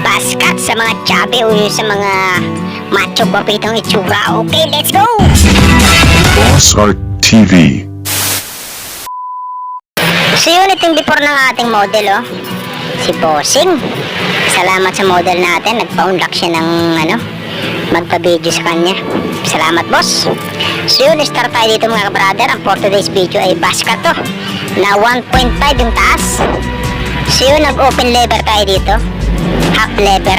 baskat sa mga chubby o yung sa mga macho papitong itsura. Okay, let's go! Boss Art TV. So yun itong before ng ating model oh. Si Bossing. Salamat sa model natin. Nagpa-unlock siya ng ano, magpa-video sa kanya. Salamat boss. So yun, start tayo dito mga brother. Ang for today's video ay basket to. Na 1.5 yung taas. So yun, nag-open lever tayo dito. Half lever.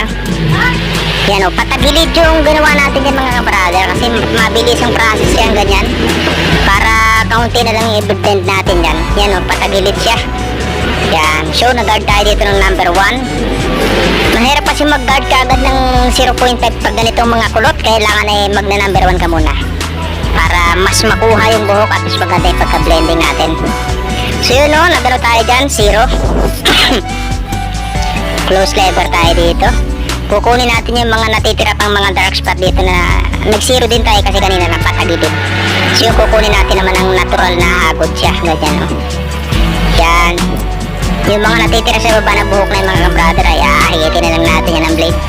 Yan o, patagilid yung ginawa natin yung mga brother kasi mabilis yung process yan ganyan. Para kaunti na lang i-bend natin yan. Yan o, patagilid siya. Yan. So, nag-guard tayo dito ng number 1. Mahirap kasi mag-guard ka agad ng 0.5 pag ganitong mga kulot. Kailangan ay magna-number 1 ka muna. Para mas makuha yung buhok at mas maganda yung pagka-blending natin. So, yun o, nagano tayo dyan, 0. Close lever tayo dito. Kukunin natin yung mga natitira pang mga dark spot dito na nag-zero din tayo kasi kanina napatagilid. So yung kukunin natin naman ang natural na agod siya. Ganyan o. Yan. Yung mga natitira sa baba na buhok na yung mga brother ay aahitin na lang natin yan ng blade.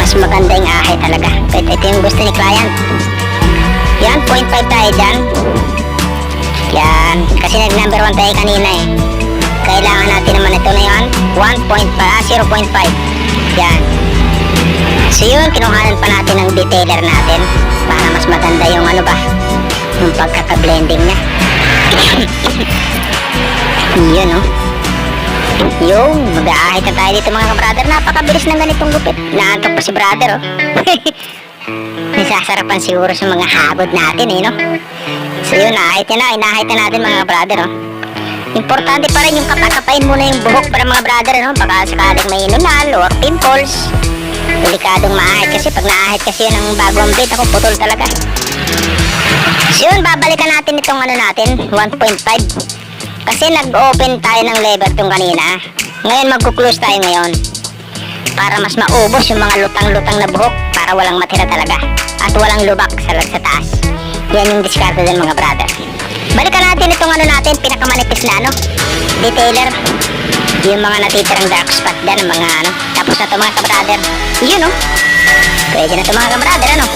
Mas maganda yung ahi talaga. Kahit ito yung gusto ni client. Yan, 0.5 tayo dyan. Yan. Kasi nag-number 1 tayo kanina eh. Kailangan natin naman. 1.5, ah, 0.5. Yan. So yun, kinuhanan pa natin ng detailer natin para mas maganda yung ano ba, yung pagkaka-blending niya. yun oh. Yung, mag-aahit na tayo dito mga brother. Napakabilis ng ganitong gupit. Naantok pa si brother oh. Nasasarapan siguro sa mga hagod natin eh no. So yun, naahit na na, inahit na natin mga brother oh. Importante pa rin yung kapakapain muna yung buhok para mga brother, no? Baka sakaling may inunal or pimples. Delikadong maahit kasi pag naahit kasi yun ang bagong blade, ako putol talaga. So yun, babalikan natin itong ano natin, 1.5. Kasi nag-open tayo ng lever tong kanina. Ngayon magkuklose tayo ngayon. Para mas maubos yung mga lutang-lutang na buhok para walang matira talaga. At walang lubak sa, sa taas. Yan yung discard din mga brother. Natin itong ano natin, pinakamanipis na ano, detailer. Yung mga natitirang dark spot dyan, mga ano. Tapos na ito mga kabrader. Yun oh. Pwede na ito mga kabrader, ano.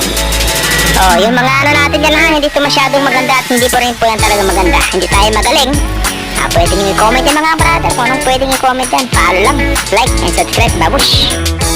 Oh, yung mga ano natin dyan ha, hindi ito masyadong maganda at hindi po rin po yan talaga maganda. Hindi tayo magaling. Ah, pwede nyo i-comment yung mga brother kung anong pwede nyo i-comment yan. Follow lang, like, and subscribe. Babush!